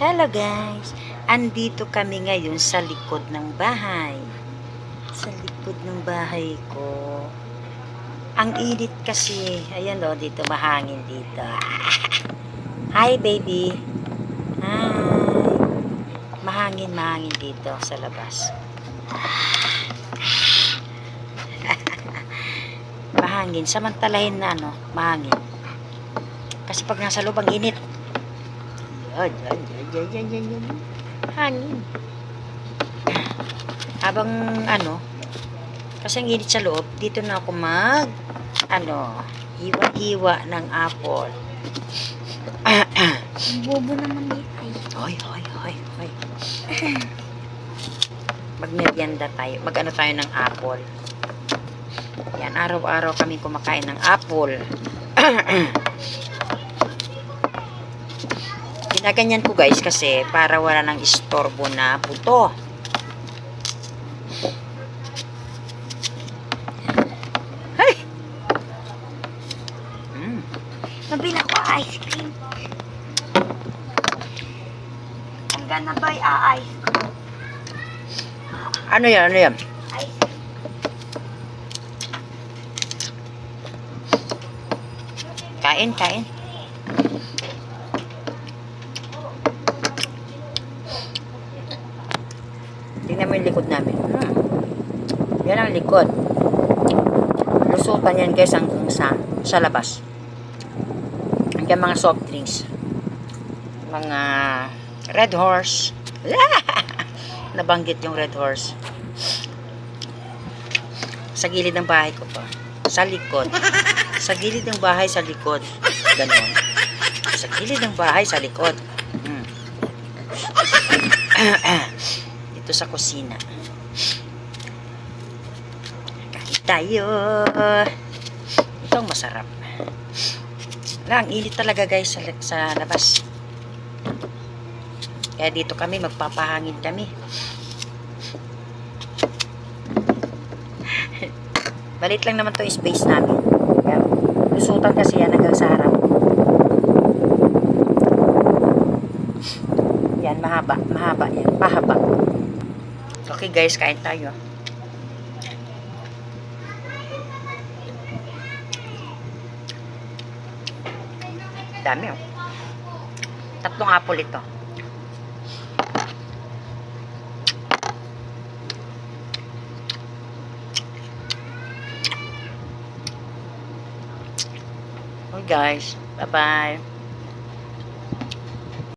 Hello guys! Andito kami ngayon sa likod ng bahay. Sa likod ng bahay ko. Ang init kasi. Ayan o, dito mahangin dito. Hi baby! Hi! Mahangin, mahangin dito sa labas. mahangin. Samantalahin na ano, mahangin. Kasi pag nasa loob, ang init. Yan, yan, yan, yan, yan, yan, yan. Hangin. Habang ano, kasi ang init sa loob, dito na ako mag, ano, hiwa-hiwa ng apple. Bobo naman dito. Hoy, hoy, hoy, hoy. Magmerienda tayo. Mag-ano tayo ng apple. Yan, araw-araw kami kumakain ng apple. Ginaganyan ko guys kasi para wala nang istorbo na buto. Hey! Mm. Nabila ko ice cream. Ang gana ba yung ice cream? Ano yan? Ano yan? Ice cream. Kain, kain. Tingnan mo yung likod namin. Hmm. Yan ang likod. Lusutan yan guys hanggang sa, sa labas. Hanggang mga soft drinks. Mga red horse. Nabanggit yung red horse. Sa gilid ng bahay ko to. Sa likod. Sa gilid ng bahay sa likod. Ganon. Sa gilid ng bahay sa likod. Hmm. Dito sa kusina. Kain tayo. Ito ang masarap. Wala, ang init talaga guys sa, sa labas. Kaya dito kami, magpapahangin kami. Balit lang naman to space namin. Kaya, lusutan kasi yan hanggang sa harap. Yan, mahaba. Mahaba yan. Mahaba. Okay guys, kain tayo. Dami oh. Tatlong apple ito. Okay guys, bye-bye.